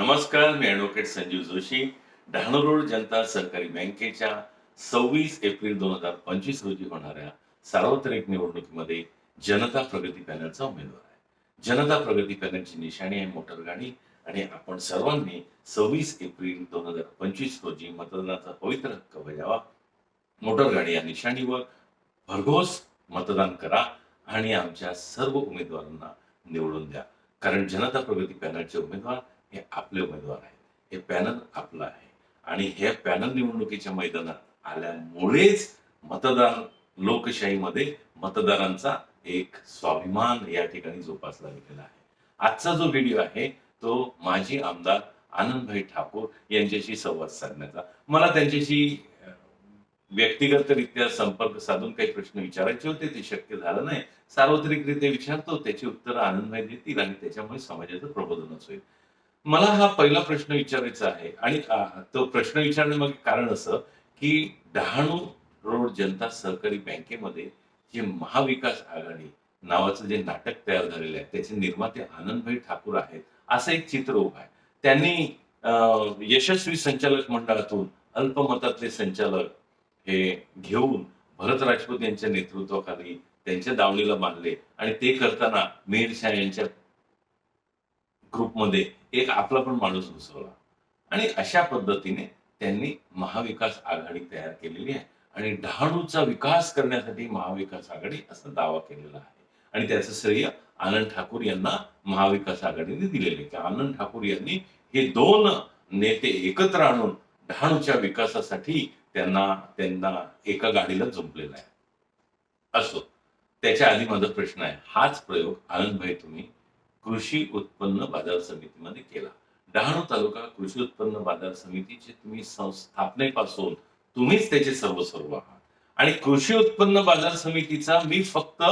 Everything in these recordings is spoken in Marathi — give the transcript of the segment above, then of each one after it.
नमस्कार मी ॲडव्होकेट संजीव जोशी. डहाणू रोड जनता सहकारी बँकेच्या सव्वीस एप्रिल दोन हजार पंचवीस रोजी होणाऱ्या सार्वत्रिक निवडणुकीमध्ये जनता प्रगती पॅनलचा उमेदवार आहे. जनता प्रगती पॅनलची निशाणी आहे मोटर गाडी. आणि आपण सर्वांनी सव्वीस एप्रिल दोन हजार पंचवीस रोजी मतदानाचा पवित्र हक्क बजावा. मोटर गाडी या निशाणीवर भरघोस मतदान करा आणि आमच्या सर्व उमेदवारांना निवडून द्या. कारण जनता प्रगती पॅनलचे उमेदवार हे आपले उमेदवार आहेत. हे पॅनल आपलं आहे. आणि हे पॅनल निवडणुकीच्या मैदानात आल्यामुळेच मतदार लोकशाहीमध्ये मतदारांचा एक स्वाभिमान या ठिकाणी जोपासला गेलेला आहे. आजचा जो व्हिडिओ आहे तो माजी आमदार आनंदभाई ठाकूर यांच्याशी संवाद साधण्याचा. मला त्यांच्याशी व्यक्तिगतरित्या संपर्क साधून काही प्रश्न विचारायचे होते ते शक्य झालं नाही. सार्वत्रिकरित्या विचारतो त्याची उत्तरं आनंदभाई देतील आणि त्याच्यामुळे समाजाचं प्रबोधनच होईल. मला हा पहिला प्रश्न विचारायचा आहे. आणि तो प्रश्न विचारण्यामागे कारण असं की डहाणू रोड जनता सहकारी बँकेमध्ये जे महाविकास आघाडी नावाचं जे नाटक तयार झालेलं आहे त्याचे निर्माते आनंदभाई ठाकूर आहेत असं एक चित्र उभं आहे. त्यांनी अं, यशस्वी संचालक मंडळातून अल्पमतातले संचालक हे घेऊन भरत राजपूत यांच्या नेतृत्वाखाली त्यांच्या दावणीला बांधले आणि ते करताना मेहर शाह यांच्या ग्रुपमध्ये एक आपला पण माणूस घुसवला आणि अशा पद्धतीने त्यांनी महाविकास आघाडी तयार केलेली आहे. आणि डहाणूचा विकास करण्यासाठी महाविकास आघाडी असा दावा केलेला आहे. आणि त्याचं श्रेय आनंद ठाकूर यांना महाविकास आघाडीने दिलेले. की आनंद ठाकूर यांनी हे दोन नेते एकत्र आणून डहाणूच्या विकासासाठी त्यांना त्यांना एका गाडीला जुंपलेला आहे. असो. त्याच्या आधी माझा प्रश्न आहे. हाच प्रयोग आनंदभाई तुम्ही कृषी उत्पन्न बाजार समितीमध्ये केला. डहाणू तालुका कृषी उत्पन्न बाजार समितीचे तुम्ही सं- स्थापनेपासून तुम्हीच त्याचे सर्वसर्व आहात. आणि कृषी उत्पन्न बाजार समितीचा मी फक्त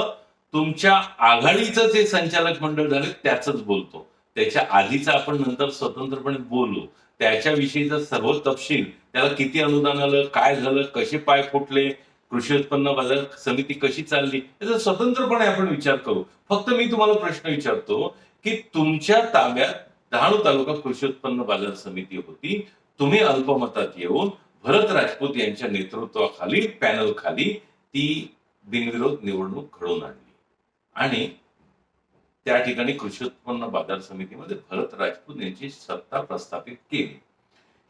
तुमच्या आघाडीचं जे संचालक मंडळ झाले त्याच बोलतो. त्याच्या आधीचा आपण नंतर स्वतंत्रपणे बोलू. त्याच्याविषयीचा सर्व तपशील त्याला किती अनुदान आलं काय झालं कसे पाय फुटले कृषी उत्पन्न बाजार समिती कशी चालली याचा स्वतंत्रपणे आपण विचार करू. फक्त मी तुम्हाला प्रश्न विचारतो की तुमच्या ताब्यात डहाणू तालुका कृषी उत्पन्न बाजार समिती होती तुम्ही अल्पमतात येऊन भरत राजपूत यांच्या नेतृत्वाखाली पॅनल खाली ती बिनविरोध निवडणूक घडवून आणली. आणि त्या ठिकाणी कृषी उत्पन्न बाजार समितीमध्ये भरत राजपूत यांची सत्ता प्रस्थापित केली.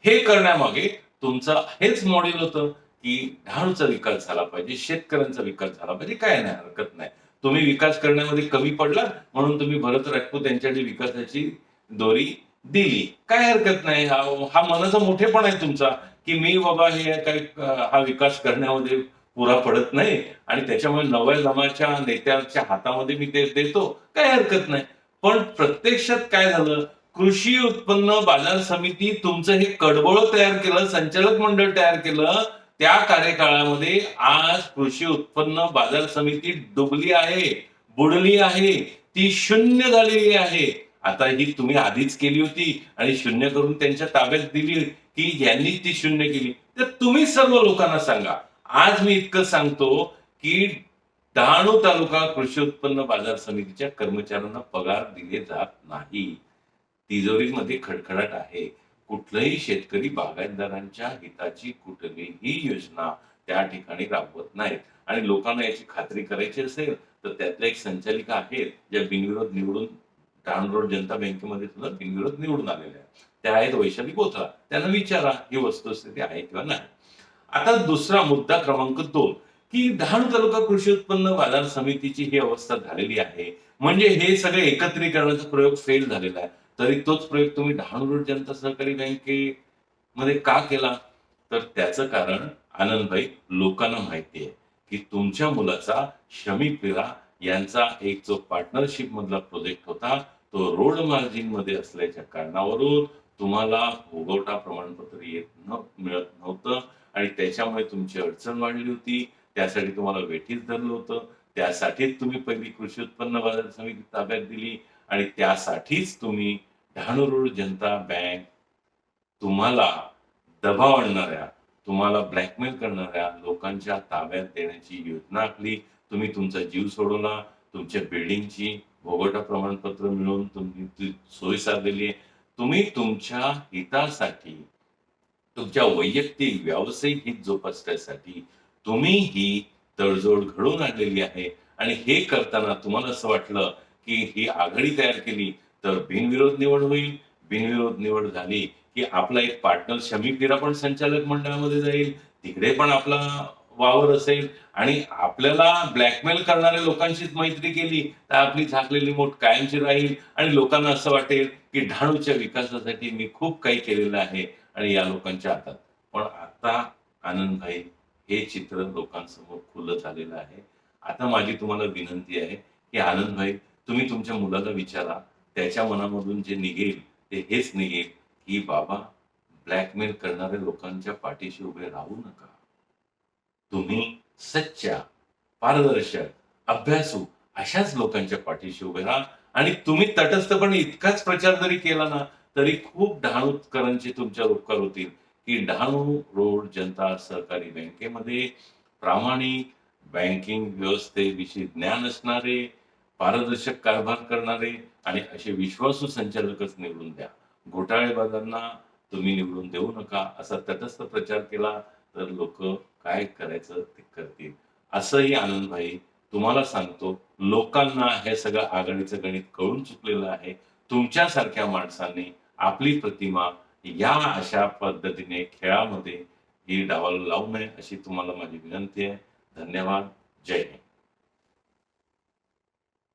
हे करण्यामागे तुमचं हेच मॉडेल होतं. की डहाणूचा विकास झाला पाहिजे शेतकऱ्यांचा विकास झाला पाहिजे काय नाही हरकत नाही. तुम्ही विकास करण्यामध्ये कमी पडला म्हणून तुम्ही भरत राजपूत यांच्याकडे विकासाची दोरी दिली. काय हरकत नाही हा हा मनाचा मोठेपण आहे तुमचा की मी बाबा हे काय हा विकास करण्यामध्ये पुरा पडत नाही आणि त्याच्यामुळे नव्या जमाच्या नेत्याच्या हातामध्ये मी ते देतो काय हरकत नाही. पण प्रत्यक्षात काय झालं कृषी उत्पन्न बाजार समिती तुमचं हे कडबळ तयार केलं संचालक मंडळ तयार केलं त्या कार्यकाळामध्ये आज कृषी उत्पन्न बाजार समिती डुबली आहे बुडली आहे ती शून्य झालेली आहे. आता ही तुम्ही आधीच केली होती आणि शून्य करून त्यांच्या ताब्यात दिली की यांनी ती शून्य केली. तर तुम्ही सर्व लोकांना सांगा. आज मी इतकं सांगतो की डहाणू तालुका कृषी उत्पन्न बाजार समितीच्या कर्मचाऱ्यांना पगार दिले जात नाही. तिजोरीमध्ये खडखडाट आहे. कुठलंही शेतकरी बागायतदारांच्या हिताची कुठलीही योजना त्या ठिकाणी राबवत नाहीत. आणि लोकांना याची खात्री करायची असेल तर त्यातल्या एक संचालिका आहेत ज्या बिनविरोध निवडून रोड जनता बँकेमध्ये सुद्धा बिनविरोध निवडून आलेल्या आहेत. त्या आहेत वैशाली बोथरा त्यांना विचारा ही वस्तुस्थिती आहे किंवा नाही. आता दुसरा मुद्दा क्रमांक दोन की डहाणू तालुका कृषी उत्पन्न बाजार समितीची ही अवस्था झालेली आहे. म्हणजे हे सगळे एकत्रीकरणाचा प्रयोग फेल झालेला आहे. तरी तोच प्रयोग तुम्ही डहाणूर रोड जनता सहकारी बँकेमध्ये का केला? तर त्याचं कारण आनंदभाई लोकांना माहिती आहे की तुमच्या मुलाचा शमी पिरा यांचा एक जो पार्टनरशिप मधला प्रोजेक्ट होता तो रोड मार्जिनमध्ये असल्याच्या कारणावरून तुम्हाला भोगवटा प्रमाणपत्र येत न मिळत नव्हतं आणि त्याच्यामुळे तुमची अडचण वाढली होती. त्यासाठी तुम्हाला वेठीच धरलं होतं. त्यासाठीच तुम्ही पहिली कृषी उत्पन्न बाजार समिती ताब्यात दिली आणि त्यासाठीच तुम्ही डहाणू जनता बँक तुम्हाला दबाव आणणाऱ्या तुम्हाला ब्लॅकमेल करणाऱ्या लोकांच्या ताब्यात देण्याची योजना आखली. तुम्ही तुमचा जीव सोडवला तुमच्या बिल्डिंगची भोगटा प्रमाणपत्र मिळवून तुम्ही सोय साधलेली आहे. तुम्ही तुमच्या हितासाठी तुमच्या वैयक्तिक व्यावसायिक हित जोपासण्यासाठी तुम्ही ही तडजोड घडवून आणलेली आहे. आणि हे करताना तुम्हाला असं वाटलं की ही आघाडी तयार केली तर बिनविरोध निवड होईल. बिनविरोध निवड झाली की आपला एक पार्टनर शमी पिरा पण संचालक मंडळामध्ये जाईल. तिकडे पण आपला वावर असेल. आणि आपल्याला ब्लॅकमेल करणाऱ्या लोकांशीच मैत्री केली तर आपली झाकलेली मोठ कायमची राहील. आणि लोकांना असं वाटेल की ढाणूच्या विकासासाठी मी खूप काही केलेलं आहे आणि या लोकांच्या हातात. पण आता आनंदभाई हे चित्र लोकांसमोर खुलं झालेलं आहे. आता माझी तुम्हाला विनंती आहे की आनंदभाई तुम्ही तुमच्या मुलाला विचारा त्याच्या मनामधून जे निघेल ते हेच निघेल की बाबा ब्लॅकमेल करणाऱ्या लोकांच्या पाठीशी उभे राहू नका. तुम्ही सच्च्या पारदर्शक अभ्यासू अशाच लोकांच्या पाठीशी उभे राहा. आणि तुम्ही तटस्थपणे इतकाच प्रचार जरी केला ना तरी खूप डहाणूकरांचे तुमच्यावर उपकार होतील की डहाणू रोड जनता सहकारी बँकेमध्ये प्रामाणिक बँकिंग व्यवस्थेविषयी ज्ञान असणारे पारदर्शक कारभार करणारे आणि असे विश्वासू संचालकच निवडून द्या. घोटाळेबाजांना तुम्ही निवडून देऊ नका. असा तटस्थ प्रचार केला तर लोक काय करायचं ते करतील. असंही आनंदभाई तुम्हाला सांगतो लोकांना हे सगळं आघाडीचं गणित कळून चुकलेलं आहे. तुमच्यासारख्या माणसांनी आपली प्रतिमा या अशा पद्धतीने खेळामध्ये ही डावाला लावू नये अशी तुम्हाला माझी विनंती आहे. धन्यवाद. जय हिंद.